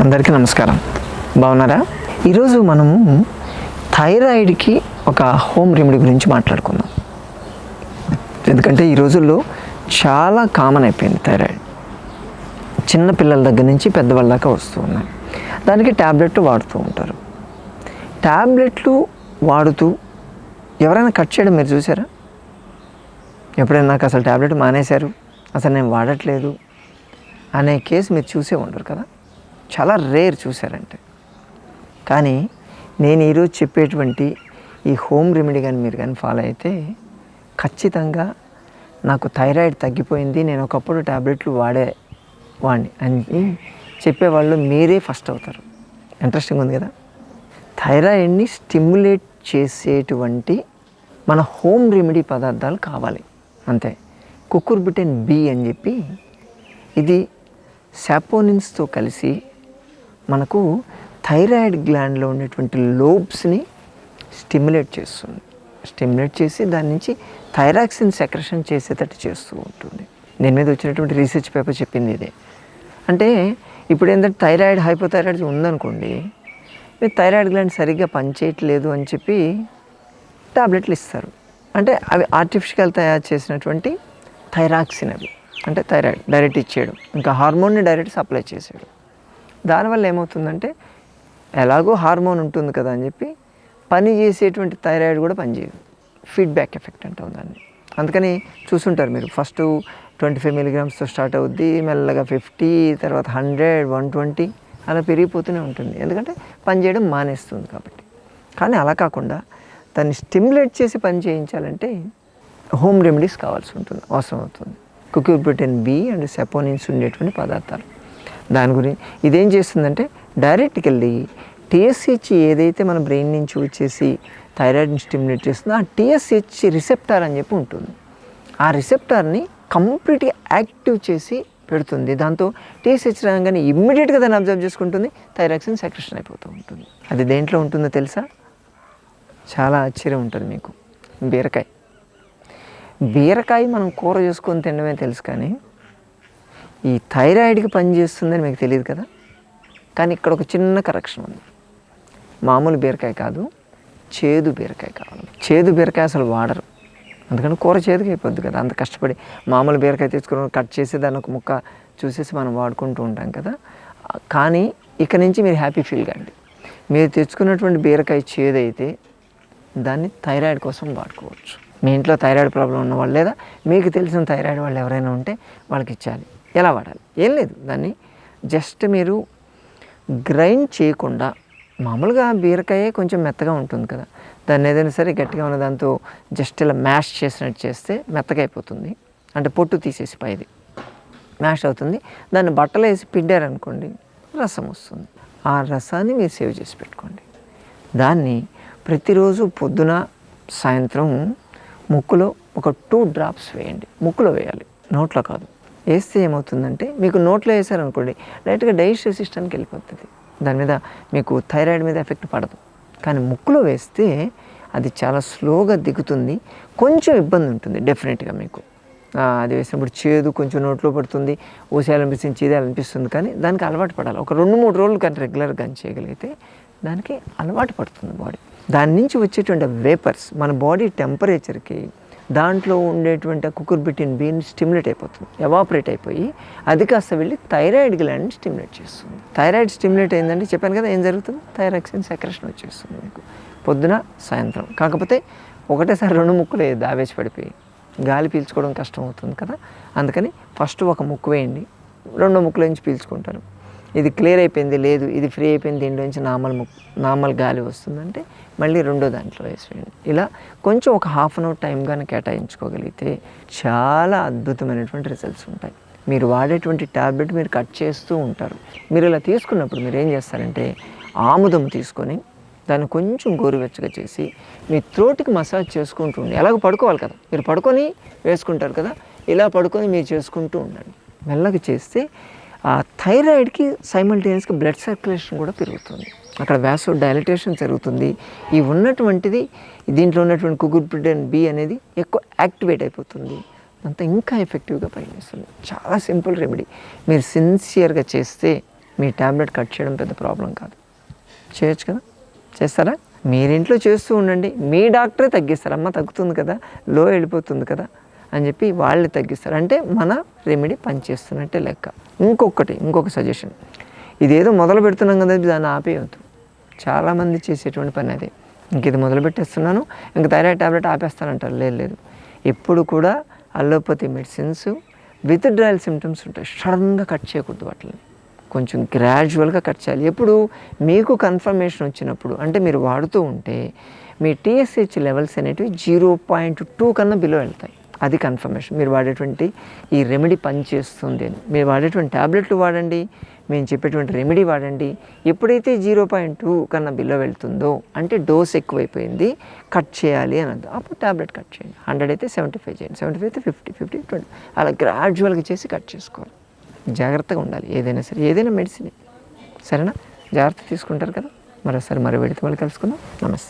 అందరికీ నమస్కారం. బాగున్నారా? ఈరోజు మనము థైరాయిడ్కి ఒక హోమ్ రెమెడీ గురించి మాట్లాడుకుందాం. ఎందుకంటే ఈ రోజుల్లో చాలా కామన్ అయిపోయింది థైరాయిడ్. చిన్న పిల్లల దగ్గర నుంచి పెద్దవాళ్ళ దాకా వస్తూ ఉన్నాయి. దానికి ట్యాబ్లెట్లు వాడుతూ ఉంటారు. ట్యాబ్లెట్లు వాడుతూ ఎవరైనా కట్ చేయడం మీరు చూసారా? ఎప్పుడైనా నాకు అసలు ట్యాబ్లెట్ మానేశారు అసలు నేను వాడట్లేదు అనే కేసు మీరు చూసే ఉండరు కదా? చాలా రేర్ చూసారంటే కానీ నేను ఈరోజు చెప్పేటువంటి ఈ హోమ్ రెమెడీ కానీ మీరు కానీ ఫాలో అయితే ఖచ్చితంగా నాకు థైరాయిడ్ తగ్గిపోయింది నేను ఒకప్పుడు ట్యాబ్లెట్లు వాడే వాడిని అని చెప్పేవాళ్ళు మీరే ఫస్ట్ అవుతారు. ఇంట్రెస్టింగ్ ఉంది కదా? థైరాయిడ్ని స్టిమ్యులేట్ చేసేటువంటి మన హోమ్ రెమెడీ పదార్థాలు కావాలి. అంతే. కుకుర్బిటెన్ బి అని చెప్పి ఇది సాపోనిన్స్తో కలిసి మనకు థైరాయిడ్ గ్లాండ్లో ఉండేటువంటి లోబ్స్ని స్టిమ్యులేట్ చేస్తుంది. స్టిమ్యులేట్ చేసి దాని నుంచి థైరాక్సిన్ సెక్రెషన్ చేసేటట్టు చేస్తూ ఉంటుంది. దీని మీద వచ్చినటువంటి రీసెర్చ్ పేపర్ చెప్పింది ఇదే. అంటే ఇప్పుడు ఏంటంటే థైరాయిడ్ హైపోథైరాయిడ్ ఉందనుకోండి మీరు థైరాయిడ్ గ్లాండ్ సరిగ్గా పనిచేయట్లేదు అని చెప్పి టాబ్లెట్లు ఇస్తారు. అంటే అవి ఆర్టిఫిషియల్ తయారు చేసినటువంటి థైరాక్సిన్ అవి. అంటే థైరాయిడ్ డైరెక్ట్ ఇచ్చేయడం. ఇంకా హార్మోన్ని డైరెక్ట్ సప్లై చేసేయడం. దానివల్ల ఏమవుతుందంటే ఎలాగో హార్మోన్ ఉంటుంది కదా అని చెప్పి పని చేసేటువంటి థైరాయిడ్ కూడా పనిచేయదు. ఫీడ్బ్యాక్ ఎఫెక్ట్ అంటాం దాన్ని. అందుకని చూసుంటారు మీరు. ఫస్ట్ ట్వంటీ ఫైవ్ మిలిగ్రామ్స్తో స్టార్ట్ అవుద్ది మెల్లగా ఫిఫ్టీ తర్వాత హండ్రెడ్ వన్ ట్వంటీ అలా పెరిగిపోతూనే ఉంటుంది. ఎందుకంటే పనిచేయడం మానేస్తుంది కాబట్టి. కానీ అలా కాకుండా దాన్ని స్టిమ్యులేట్ చేసి పని చేయించాలంటే హోమ్ రెమెడీస్ కావాల్సి ఉంటుంది. అవసరం అవుతుంది కుక్యూబ్రిటన్ బి అండ్ సెపోనిన్స్ ఉండేటువంటి పదార్థాలు. దాని గురించి ఇదేం చేస్తుందంటే డైరెక్ట్కి వెళ్ళి టీఎస్హెచ్ ఏదైతే మన బ్రెయిన్ నుంచి వచ్చేసి థైరాయిడ్ని స్టిమ్యులేట్ చేస్తుందో ఆ టీఎస్హెచ్ రిసెప్టార్ అని చెప్పి ఉంటుంది. ఆ రిసెప్టార్ని కంప్లీట్గా యాక్టివ్ చేసి పెడుతుంది. దాంతో టీఎస్హెచ్ రాగానే ఇమ్మీడియట్గా దాన్ని అబ్జర్వ్ చేసుకుంటుంది. థైరాక్సిన్ సెక్రెషన్ అయిపోతూ ఉంటుంది. అది దేంట్లో ఉంటుందో తెలుసా? చాలా ఆశ్చర్యం ఉంటుంది మీకు. బీరకాయ. బీరకాయ మనం కూర చేసుకొని తినడమే తెలుసు కానీ ఈ థైరాయిడ్కి పనిచేస్తుందని మీకు తెలియదు కదా? కానీ ఇక్కడ ఒక చిన్న కరెక్షన్ ఉంది. మామూలు బీరకాయ కాదు చేదు బీరకాయ కావాలి. చేదు బీరకాయ అసలు వాడరు. అందుకని కూర చేదుగా అయిపోద్ది కదా. అంత కష్టపడి మామూలు బీరకాయ తెచ్చుకుని కట్ చేసి దాన్ని ఒక ముక్క చూసేసి మనం వాడుకుంటూ ఉంటాం కదా. కానీ ఇక నుంచి మీరు హ్యాపీ ఫీల్ కండి. మీరు తెచ్చుకున్నటువంటి బీరకాయ చేదైతే దాన్ని థైరాయిడ్ కోసం వాడుకోవచ్చు. మీ ఇంట్లో థైరాయిడ్ ప్రాబ్లం ఉన్న వాళ్ళు లేదా మీకు తెలిసిన థైరాయిడ్ వాళ్ళు ఎవరైనా ఉంటే వాళ్ళకి ఇచ్చాలి. ఎలా వాడాలి? ఏం లేదు. దాన్ని జస్ట్ మీరు గ్రైండ్ చేయకుండా మామూలుగా బీరకాయ కొంచెం మెత్తగా ఉంటుంది కదా. దాన్ని ఏదైనా సరే గట్టిగా ఉన్న దాంతో జస్ట్ ఇలా మ్యాష్ చేసినట్టు చేస్తే మెత్తగా అయిపోతుంది. అంటే పొట్టు తీసేసి పైది. మ్యాష్ అవుతుంది. దాన్ని బట్టలు వేసి పిండారనుకోండి రసం వస్తుంది. ఆ రసాన్ని మీరు సేవ్ చేసి పెట్టుకోండి. దాన్ని ప్రతిరోజు పొద్దున సాయంత్రం ముక్కులో ఒక టూ డ్రాప్స్ వేయండి. ముక్కులో వేయాలి. నోట్లో కాదు. వేస్తే ఏమవుతుందంటే మీకు నోట్లో వేసారనుకోండి డైరెక్ట్గా డైజెస్టివ్ సిస్టమ్కి వెళ్ళిపోతుంది. దాని మీద మీకు థైరాయిడ్ మీద ఎఫెక్ట్ పడదు. కానీ ముక్కులో వేస్తే అది చాలా స్లోగా దిగుతుంది కొంచెం ఇబ్బంది ఉంటుంది డెఫినెట్గా మీకు. అది వేసినప్పుడు చేదు కొంచెం నోట్లో పడుతుంది ఊసేయాలనిపిస్తుంది చేయాలనిపిస్తుంది కానీ దానికి అలవాటు పడాలి. ఒక రెండు మూడు రోజులు కానీ రెగ్యులర్గా చేయగలిగితే దానికి అలవాటు పడుతుంది బాడీ. దాని నుంచి వచ్చేటువంటి వేపర్స్ మన బాడీ టెంపరేచర్కి దాంట్లో ఉండేటువంటి కుకుర్బిటిన్ బీన్ స్టిమ్యులేట్ అయిపోతుంది ఎవాపరేట్ అయిపోయి అది కాస్త వెళ్ళి థైరాయిడ్ గ్లాండ్ని స్టిమ్యులేట్ చేస్తుంది. థైరాయిడ్ స్టిమ్యులేట్ అయిందంటే చెప్పాను కదా ఏం జరుగుతుంది? థైరాక్సిన్ సెక్రెషన్ వచ్చేస్తుంది మీకు. పొద్దున సాయంత్రం. కాకపోతే ఒకటేసారి రెండు ముక్కులు దావేసి పడిపోయి గాలి పీల్చుకోవడం కష్టం అవుతుంది కదా. అందుకని ఫస్ట్ ఒక ముక్కు వేయండి రెండో ముక్కుల నుంచి పీల్చుకుంటారు ఇది క్లియర్ అయిపోయింది లేదు ఇది ఫ్రీ అయిపోయింది దీంట్లోంచి నార్మల్ నార్మల్ గాలి వస్తుందంటే మళ్ళీ రెండో దాంట్లో వేసేయండి. ఇలా కొంచెం ఒక హాఫ్ అన్ అవర్ టైం కానీ కేటాయించుకోగలిగితే చాలా అద్భుతమైనటువంటి రిజల్ట్స్ ఉంటాయి. మీరు వాడేటువంటి ట్యాబ్లెట్ మీరు కట్ చేస్తూ ఉంటారు. మీరు ఇలా తీసుకున్నప్పుడు మీరు ఏం చేస్తారంటే ఆముదం తీసుకొని దాన్ని కొంచెం గోరువెచ్చగా చేసి మీ త్రోటికి మసాజ్ చేసుకుంటూ ఉండి ఎలాగో పడుకోవాలి కదా. మీరు పడుకొని వేసుకుంటారు కదా. ఇలా పడుకొని మీరు చేసుకుంటూ ఉండండి. మెల్లగా చేస్తే ఆ థైరాయిడ్కి సైమల్టేనియస్గా బ్లడ్ సర్క్యులేషన్ కూడా పెరుగుతుంది. అక్కడ వ్యాసో డైలటేషన్ జరుగుతుంది. ఈ ఉన్నటువంటిది దీంట్లో ఉన్నటువంటి కుగుర్పిడన్ బి అనేది ఎక్కువ యాక్టివేట్ అయిపోతుంది. అంతా ఇంకా ఎఫెక్టివ్గా పనిచేస్తుంది. చాలా సింపుల్ రెమెడీ. మీరు సిన్సియర్గా చేస్తే మీ ట్యాబ్లెట్ కట్ చేయడం పెద్ద ప్రాబ్లం కాదు. చేయొచ్చు కదా? చేస్తారా? మీరింట్లో చేస్తూ ఉండండి. మీ డాక్టరే తగ్గిస్తారు అమ్మ తగ్గుతుంది కదా? లో వెళ్ళిపోతుంది కదా? అని చెప్పి వాళ్ళు తగ్గిస్తారు. అంటే మన రెమెడీ పనిచేస్తున్నట్టే లెక్క. ఇంకొకటి ఇంకొక సజెషన్ ఇదేదో మొదలు పెడుతున్నాం కదా దాన్ని ఆపేయద్దు. చాలామంది చేసేటువంటి పని అదే. ఇంక ఇది మొదలు పెట్టేస్తున్నాను. ఇంక థైరాయిడ్ ట్యాబ్లెట్ ఆపేస్తానంటారు లేదు లేదు. ఎప్పుడు కూడా allopathy medicines withdrawal symptoms ఉంటాయి. సడన్గా కట్ చేయకూడదు వాటిని. కొంచెం గ్రాడ్యువల్గా కట్ చేయాలి. ఎప్పుడు మీకు కన్ఫర్మేషన్ వచ్చినప్పుడు అంటే మీరు వాడుతూ ఉంటే మీ టీఎస్హెచ్ లెవెల్స్ అనేటివి జీరో పాయింట్ టూ కన్నా బిలో వెళ్తాయి. అది కన్ఫర్మేషన్ మీరు వాడేటువంటి ఈ రెమెడీ పనిచేస్తుంది అని. మీరు వాడేటువంటి ట్యాబ్లెట్లు వాడండి మేము చెప్పేటువంటి రెమెడీ వాడండి. ఎప్పుడైతే జీరో పాయింట్ టూ కన్నా బిలో వెళ్తుందో అంటే డోస్ ఎక్కువైపోయింది కట్ చేయాలి అని అంత అప్పుడు ట్యాబ్లెట్ కట్ చేయండి. హండ్రెడ్ అయితే సెవెంటీ ఫైవ్ చేయండి. సెవెంటీ ఫైవ్ అయితే ఫిఫ్టీ ఫిఫ్టీ ట్వంటీ అలా గ్రాడ్యువల్గా చేసి కట్ చేసుకోవాలి. జాగ్రత్తగా ఉండాలి. ఏదైనా సరే ఏదైనా మెడిసిన్ సరేనా? జాగ్రత్త తీసుకుంటారు కదా? మరోసారి మరో వెడితే వాళ్ళు కలుసుకుందాం. నమస్తే.